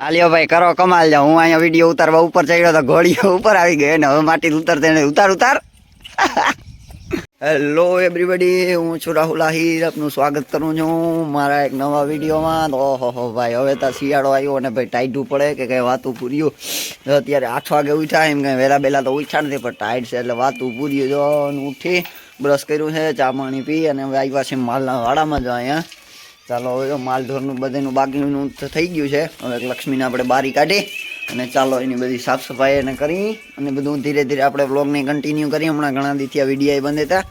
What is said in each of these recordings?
આલિયો ભાઈ, કરો, કમાલ જાઓ. હું અહીંયા વીડિયો ઉતારવા ઉપર ચડ્યો તો ઘોડીઓ ઉપર આવી ગઈ. ને હવે માટી ઉતરતે ને ઉતાર ઉતાર. હેલો એવરીબડી હું છું રાહુલ આહિર. આપનું સ્વાગત કરું છું મારા એક નવા વિડીયોમાં. ઓહો હો ભાઈ, હવે તો શિયાળો આવ્યો અને ભાઈ ટાઈટું પડે કે કંઈ વાતું પૂર્યું? અત્યારે આઠ વાગે ઉઠ્યા, એમ કંઈ વહેલા પહેલાં તો ઉઠ્યા નથી, પણ ટાઈટ છે એટલે વાતું પૂર્યું. જો ઉઠી બ્રશ કર્યું છે, ચા પાણી પી અને આવ્યા છે માલના વાડામાં જો અહીંયા. ચાલો હવે માલઢોરનું બધાનું બાકીનું થઈ ગયું છે. હવે લક્ષ્મીને આપણે બારી કાઢી અને ચાલો એની બધી સાફ સફાઈ એને કરી અને બધું ધીરે ધીરે આપણે વ્લોગને કન્ટિન્યુ કરી હમણાં ઘણા દીથી આ વિડીયા બંધ હતા.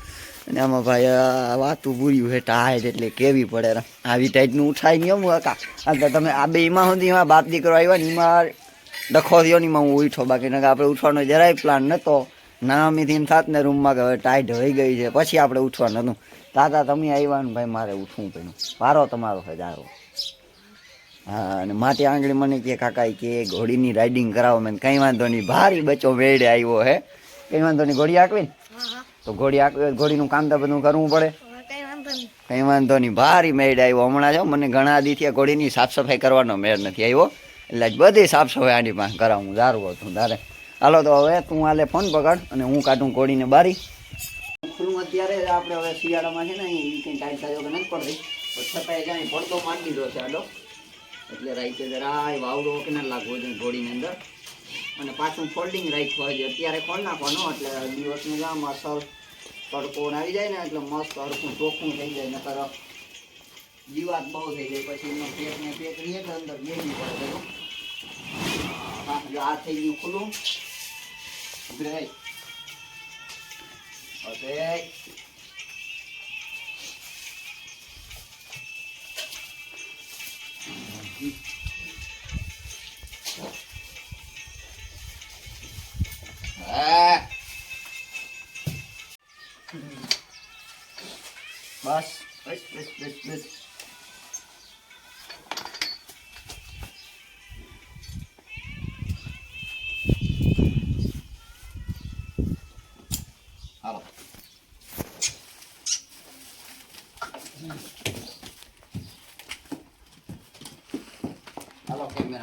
અને આમાં ભાઈ વાતું પૂર્યું છે ટાઈટ એટલે કેવી પડે. આવી ટાઈટનું ઉઠાઈ નહીં હું કાકા તો તમે આ બે એમાં સુધી એમાં બાપ દીકરો આવ્યા ને એમાં ડખો થયો ને એમાં હું ઉઠો બાકી આપણે ઉઠવાનો જરાય પ્લાન નહોતો નામીથી એમ થાત ને રૂમમાં કે હવે ટાઈટ હોઈ ગઈ છે. પછી આપણે ઉઠવાનું હતું. તાતા તમે આવ્યા ને ભાઈ મારે ઉઠવું પડ્યું. વારો તમારો છે હા અને માટી આંગળી મને કે કાકા કે ઘોડીની રાઇડિંગ કરાવો. મેં કંઈ વાંધો નહીં ભારી બચ્ચો વેડે આવ્યો હે. કંઈ વાંધો નહીં ઘોડી આકવી ને? તો ઘોડી આકવી ઘોડીનું કામ તો બધું કરવું પડે. કંઈ વાંધો નહીં. ભારી મેળ આવ્યો હમણાં જો મને ઘણા દીથી ઘોડીની સાફ સફાઈ કરવાનો મેળ નથી આવ્યો. એટલે જ બધી સાફ સફાઈ આની પાસે કરાવું દારું હતું તારે. હાલો તો હવે તું હાલે ફોન પકડ અને હું કાઢું ઘોડીને બારી. અત્યારે આપણે હવે શિયાળામાં છે ને એ કંઈ ટાઈટ થયો કે નથી પડતી. પણ છતાંય જાય પડતો માંડી દીધો છે આડો. એટલે રાઈતે જરાય વાવડો કે ના લાગવો જોઈએ ઘોડીની અંદર. અને પાછું ફોલ્ડિંગ રાખ્યું હોય અત્યારે ખોલ નાખવાનો, એટલે દિવસનું જામ અસર તડકો આવી જાય ને, એટલે મસ્ત હરખું ચોખ્ખું થઈ જાય, નકર જીવાત બહુ થઈ જાય. પછી એનો પેટ ને પેટ રહીએ તો અંદર બેસી પડે હા જો આ થઈ ગયું ખુલ્લું. ઊભી રહી હવે હા.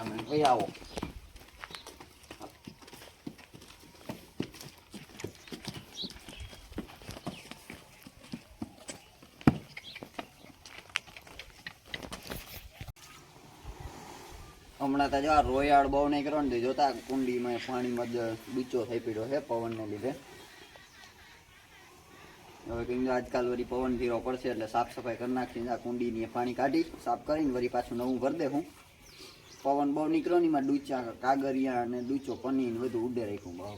હાલો કેમેરામેન ભાઈ આવો હમણાં તો જો રોયાળ બહુ નહીં કરો ને જોતા કુંડીમાં પાણીમાં જ બીચો થઈ પડ્યો છે પવનને લીધે. હવે કંઈક આજકાલ વળી પવન ફીરો પડશે એટલે સાફ સફાઈ કરી નાખીને આ કુંડીની પાણી કાઢી, સાફ કરીને વળી પાછું નવું ભરી દે હું પવન બહુ નીકળ્યો ને એમાં ડૂચા કાગરિયા અને ડૂચો પનીર બધું ઉડે રાખ્યું બહુ.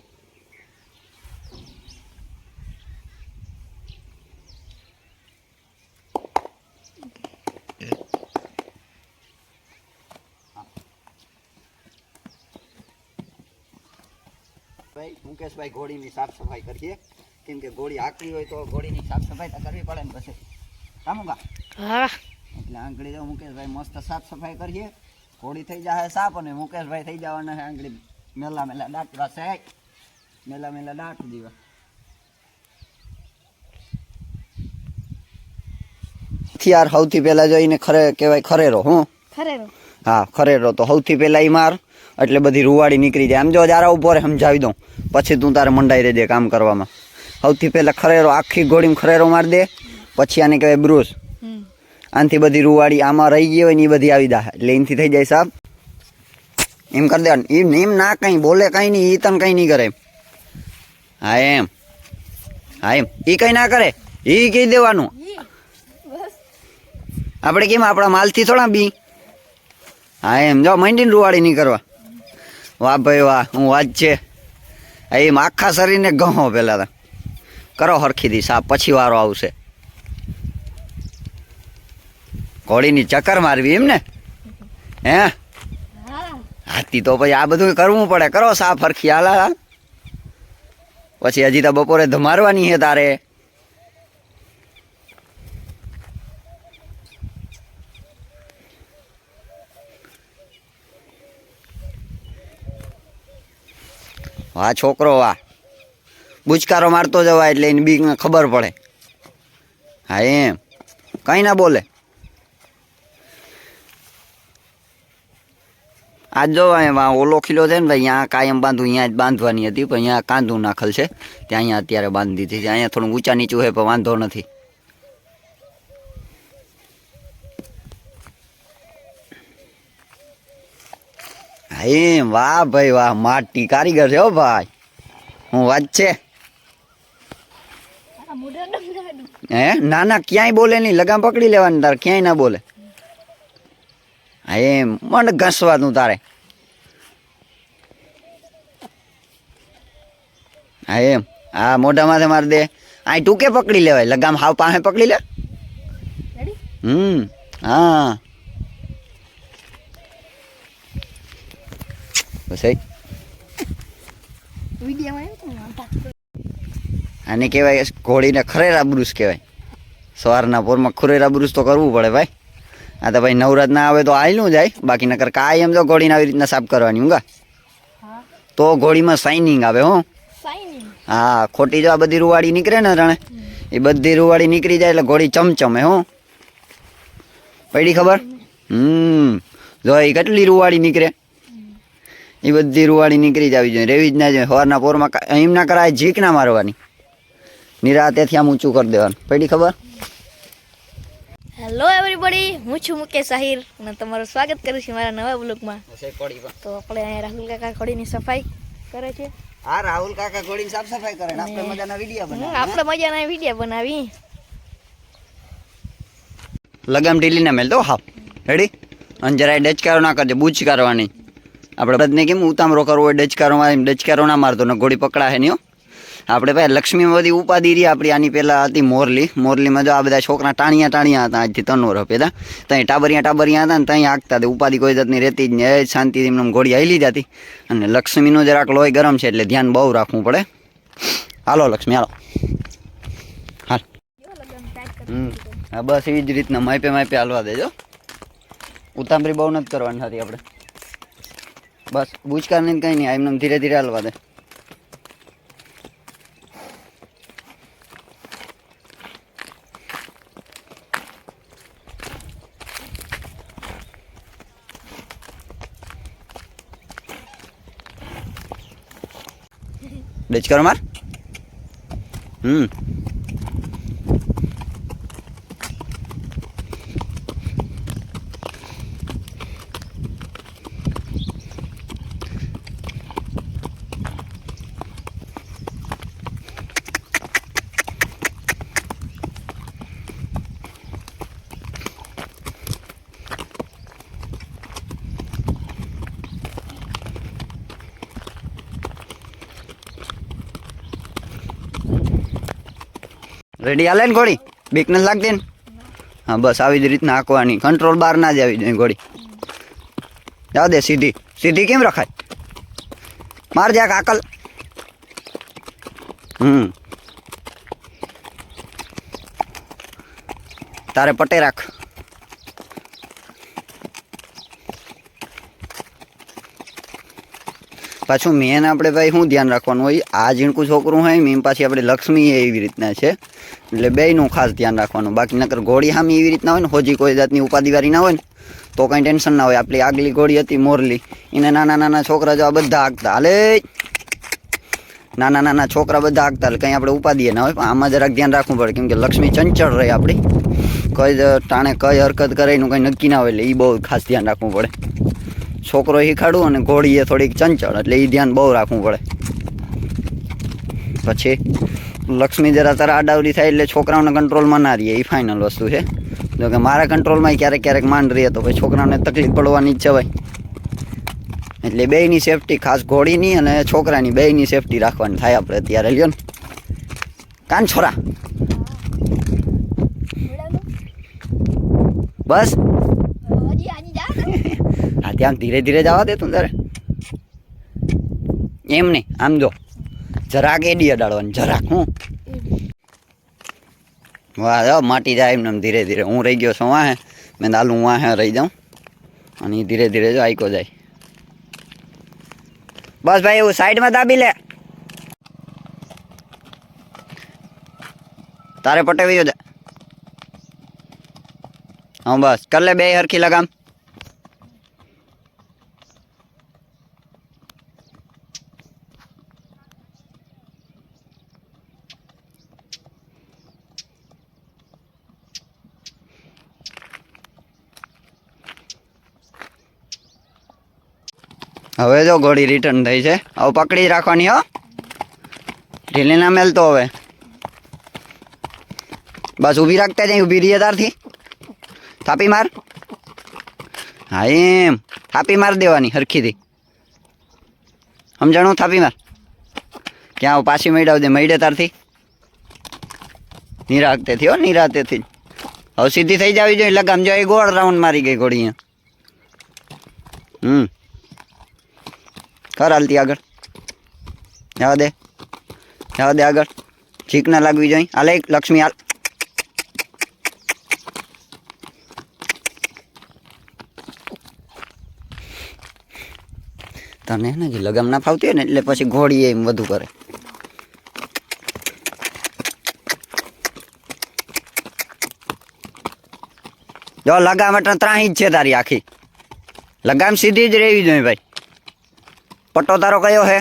ભાઈ મુકેશભાઈ ઘોડીની સાફ સફાઈ કરીએ. કેમ કે ઘોડી આકરી હોય તો ઘોડીની સાફ સફાઈ તો કરવી પડે ને પછી. હા એટલે આંગળી મુકેશભાઈ મસ્ત સાફ સફાઈ કરીએ. ઘોડી થઈ જાય સાપ અને મુકેશભાઈ થઈ જવાના છે આંગળી મેલા મેલા દાંતવા છે. મેલા મેલા દાંત દીવા. યાર સૌથી પહેલા જોઈને ખરે કહેવાય ખરેરો હું? ખરેરો. હા ખરેરો તો સૌથી પહેલા ઈ માર એટલે બધી રૂવાડી નીકળી જાય. આમ જો જારા ઉપર સમજાવી દઉં. પછી તું તારે મંડાઈ રહેજે કામ કરવામાં. સૌથી પહેલા ખરેરો આખી ગોળીમાં ખરેરો મારી દે પછી આને કહેવાય બ્રુસ. આનથી બધી રૂવાડી આમાં રહી ગઈ હોય ને એ બધી આવી જાય એટલે એનથી થઈ જાય સાહેબ એમ કરી દેવાનું. એમ એમ ના કંઈ બોલે કંઈ નહીં એ તને કંઈ નહીં કરે. હા, એમ. હા, એમ. એ કંઈ ના કરે. એ કહી દેવાનું. આપણે કેમ આપણા માલથી થોડા બી? હા, એમ. જો, મંડીને રૂવાડી નહીં કરવા. વાહ, ભાઈ, વાહ. હું વાત છે. એમ આખા શરીરને ગહો પહેલાં કરો હરખી દી સાપ પછી વારો આવશે. ઘોડીની ચક્કર મારવી એમ ને હે? હાથી તો પછી આ બધું કરવું પડે. કરો સાફ ફરખી હાલ હાલ. પછી હજી તો બપોરે ધમારવાની છે તારે. વાહ, છોકરો વાહ. બુચકારો મારતો જવાય એટલે એની બી ખબર પડે. હા, એમ. કઈ ના બોલે. આજ જો ઓલો ખીલો છે ને ભાઈ અહીંયા કાયમ બાંધું અહીંયા જ બાંધવાની હતી પણ અહીંયા કાંદું નાખેલ છે. ત્યાં અહીંયા અત્યારે બાંધી દીધી છે. અહીંયા થોડું ઊંચા નીચું છે પણ વાંધો નથી. એમ. વાહ ભાઈ વાહ. માટી કારીગર છે હો ભાઈ. હું વાત છે? હે? ના ના ક્યાંય બોલે નહીં. લગામ પકડી લેવાની તારે ક્યાંય ના બોલે. એમ મને ઘસવાનું તારે. હા એમ હા મોઢા માથે મારી દે. આ ટૂંકે પકડી લેવાય. લગામ હાવ પાસે પકડી લે. હમ હા. બસ આને કહેવાય ઘોડીને ખરેરા બ્રુસ કહેવાય. સવારના પોરમાં ખુરેરા બ્રુસ તો કરવું પડે ભાઈ. આ તો ભાઈ નવરાત ના આવે તો આયલું જાય. બાકી નકર કાંઈ એમ તો ઘોડીને આવી રીતના સાફ કરવાની ઊંઘા તો ઘોડીમાં શાઇનિંગ આવે હો. હા ખોટી જો આ બધી રૂવાડી નીકળે ને રણે એ બધી રૂવાડી નીકળી જાય એટલે ઘોડી ચમચમે હો. પડી ખબર? હમ. જો એ કેટલી રૂવાડી નીકળે? એ બધી રૂવાડી નીકળી જ આવી જોઈએ રેવી જ ના જોઈએ સવારના પોરમાં એમ ના કરાય ઝીક ના મારવાની. નિરાતેથી આમ ઊંચું કરી દેવાનું. પડી ખબર? હેલો એવરીબડી હું છું મુકેશ આહિર અને તમારું સ્વાગત કરું છું મારા નવા બ્લોગમાં તો આપણે અહીંયા રાહુલ કાકા ઘોડીની સફાઈ કરે છે. હા રાહુલ કાકા ઘોડીની સાફ સફાઈ કરે આપણે મજાના વીડિયો બનાવી આપણે મજાના વીડિયો બનાવી લગામ ઢીલી ના મેલ દો હા. રેડી અને જરાય ડચકારો ના કરજે બૂચ કરવાની. આપણે બધાને કેમ ઉતામરો કરવો હોય ડચકારોમાં એમ ડચકારો ના મારતો ને ઘોડી પકડાશે નહીં હો? આપણે ભાઈ લક્ષ્મીમાં બધી ઉપાધિ રહી આપણી આની પહેલાં હતી મોરલી. મોરલીમાં જો આ બધા છોકરા ટાણિયા ટાણિયા હતા, આજથી તનોર પેદા ત્યાં ટાબરિયા ટાબરિયા હતા ને ત્યાં આગતા હતા. ઉપાધિ કોઈ જાતની રહેતી જ નહીં. શાંતિથી એમને ઘોડી હાલી જતી. અને લક્ષ્મીનું જરાક લોહી ગરમ છે એટલે ધ્યાન બહુ રાખવું પડે. હાલો લક્ષ્મી, હાલો. હાલ. હા, બસ એવી જ રીતના માપે માપે હાલવા દેજો. ઉતામરી બહુ નથી કરવાની હતી આપણે. બસ બુચકાર નહીં કંઈ નહીં એમને ધીરે ધીરે હાલવા દે. ડચકારો માર? હમ. રેડી હાલે ને ઘોડી બીક નથી લાગતી ને? હા, બસ આવી જ રીતના હાંકવાની. કંટ્રોલ બહાર ના જ આવી જોઈએ ઘોડી જાવ દે સીધી. સીધી કેમ રખાય? માર જા કાકલ. હમ. તારે પટે રાખ. પાછું મેન આપણે ભાઈ શું ધ્યાન રાખવાનું હોય? આ ઝીણકું છોકરું હોય મેં પાછી આપણે લક્ષ્મી એવી રીતના છે. એટલે બેયનું ખાસ ધ્યાન રાખવાનું. બાકી નકર ઘોડી સામી એવી રીતના હોય ને, હોજી કોઈ જાતની ઉપાધિવારી ના હોય ને, તો કંઈ ટેન્શન ના હોય. આપણી આગલી ઘોડી હતી મોરલી. એને નાના નાના છોકરા જો આ બધા હાંકતા. હાલે! નાના નાના છોકરા બધા હાંકતા. એટલે કંઈ આપણે ઉપાધિએ ના હોય. પણ આમાં જરાક ધ્યાન રાખવું પડે. કેમ કે લક્ષ્મી ચંચળ રહે આપણી. કઈ ટાણે કઈ હરકત કરે એનું કંઈ નક્કી ના હોય. એટલે એ બહુ ખાસ ધ્યાન રાખવું પડે. છોકરો શીખાડવું અને ઘોડી એ થોડીક ચંચળ. એટલે એ ધ્યાન બહુ રાખવું પડે. પછી લક્ષ્મી જરા તારા આડાવડી થાય એટલે છોકરાઓને કંટ્રોલમાં ના રહીએ, એ ફાઇનલ વસ્તુ છે. જો કે મારા કંટ્રોલમાં ક્યારેક ક્યારેક માંડ રહીએ તો ભાઈ છોકરાઓને તકલીફ પડવાની જ છે ભાઈ. એટલે બેયની સેફટી ખાસ ઘોડીની અને છોકરાની બેયની સેફટી રાખવાની થાય આપણે અત્યારે, લ્યો ને. કાન છોરા. બસ. હા, ત્યાં ધીરે ધીરે જવા દે તું તારે એમ નહીં, આમ જો. જરાક એડી અડાડવાની, જરાક, હું. વાહ માટી જાય એમને એમ ધીરે ધીરે. હું રહી ગયો છું વાહે. મેં દાલું વાહે રહી જાઉં. અને ધીરે ધીરે જો આઈકો જાય. બસ ભાઈ, એવું સાઈડમાં દાબી લે. તારે પટાવી જા હા, બસ. કર લે બે હરખી લગામ. હવે જો ઘોડી રિટર્ન થઈ છે. હવે પકડી રાખવાની, હો. ઢીલી ના મેલતો હવે. બસ ઊભી રાખતા જાય ઊભી રહીએ તારથી. થાપી માર. હા, એમ. થાપી માર દેવાની, હરખીથી. સમજાણું? થાપી માર. ક્યાં પાછી મૈડાવ દે, મૈડે તારથી. નિરાગતેથી, હો નિરાતેથી હવે સીધી થઈ જવી જોઈએ લગામ જો એ ગોળ રાઉન્ડ મારી ગઈ ઘોડી હમ. કર હાલતી આગળ જવા દે જવા દે આગળ ચીક ના લાગવી જોઈએ હાલે લક્ષ્મી હાલ તને હે ને જે લગામ ના ફાવતી હોય ને એટલે પછી ઘોડી એમ વધુ કરે જો લગામ એટલે ત્રાહી જ છે તારી આખી લગામ સીધી જ રહેવી જોઈએ ભાઈ પટ્ટો તારો કયો હે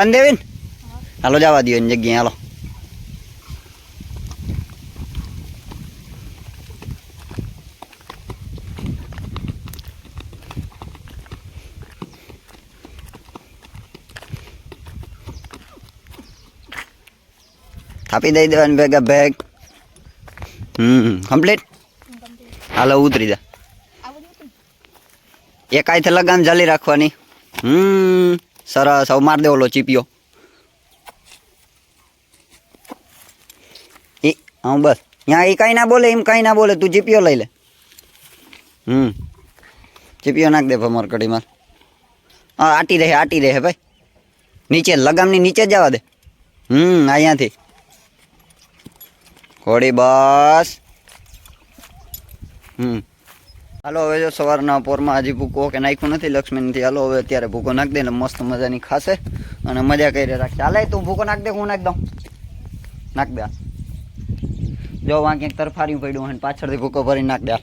બાંધી દેવી ને. હાલો જવા દો એની જગ્યાએ હાલો. થાપી દઈ દેવાની ભેગા ભેગ. હમ કમ્પ્લીટ હાલો ઉતરી જા. એકાઈથી લગામ જાલી રાખવાની. હમ. સરસ હવે માર દે ઓલો ચીપિયો એ હા બસ ત્યાં એ કાંઈ ના બોલે એમ કાંઈ ના બોલે તું ચીપિયો લઈ લે હમ ચીપિયો નાખ દે ભમર કઢીમાં હા આટી રહે આટી રહે ભાઈ નીચે લગામની નીચે જ જવા દે હમ અહીંયાથી ઘોડી બસ હમ હાલો, હવે જો સવારના પોરમાં હજી ભૂકો કે નાખ્યું નથી લક્ષ્મી નથી હાલો, હવે અત્યારે ભૂકો નાખ દે ને મસ્ત મજાની ખાશે અને મજા કરી રાખશે હાલે, તું ભૂકો નાખ દે, હું નાખ દઉં નાખ દે. જો વાં ક્યાંક તરફાર્યું પડ્યું હોય પાછળથી ભૂકો ભરી નાખ દે.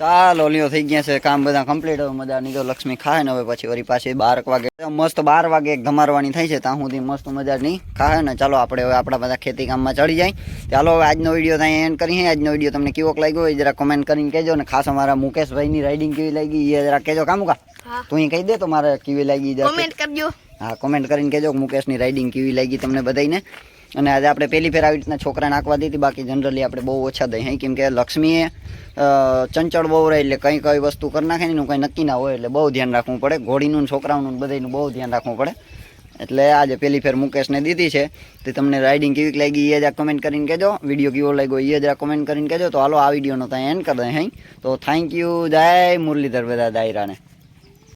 ચાલો લ્યો થઈ ગયા છે કામ બધા કમ્પ્લીટ હવે મજા નીકળો લક્ષ્મી ખાય ને હવે પછી વળી પાછી બાર વાગે. મસ્ત બાર વાગે ધમારવાની થાય છે ત્યાં સુધી મસ્ત મજા નહીં ખાય ને. ચાલો આપણે હવે આપણા બધા ખેતી કામમાં ચડી જાય. ચાલો હવે આજનો વીડિયો ત્યાં એન્ડ કરીએ આજનો વીડિયો તમને કેવો લાગ્યો હોય જરા કમેન્ટ કરીને કહેજો ને. ખાસ અમારા મુકેશભાઈની રાઇડિંગ કેવી લાગી એ જરા કહેજો. કામુકા તું અહીં કહી દે તો મારે કેવી લાગી કોમેન્ટ કરજો. હા કોમેન્ટ કરીને કહેજો મુકેશની રાઇડિંગ કેવી લાગી તમને બધાને અને આજે આપણે પહેલી ફેર આવી રીતના છોકરા નાખવા દીધી. બાકી જનરલી આપણે બહુ ઓછા દઈએ. કેમ કે લક્ષ્મીએ ચંચળ બહુ રહે એટલે કંઈ કઈ વસ્તુ કરી નાખે એનું કંઈ નક્કી ના હોય એટલે બહુ ધ્યાન રાખવું પડે. ઘોડીનું છોકરાઓનું બધાનું બહુ ધ્યાન રાખવું પડે. એટલે આજે પહેલી ફેર મુકેશને દીધી છે. તે તમને રાઇડિંગ કેવી લાગી એ જ કમેન્ટ કરીને કહેજો. વીડિયો કેવો લાગ્યો એ જ કમેન્ટ કરીને કહેજો. તો હાલો આ વિડીયોનો ત્યાં એન્ડ કરી દે હઈ? તો થેન્ક યુ જય મુરલીધર બધા દાયરાને.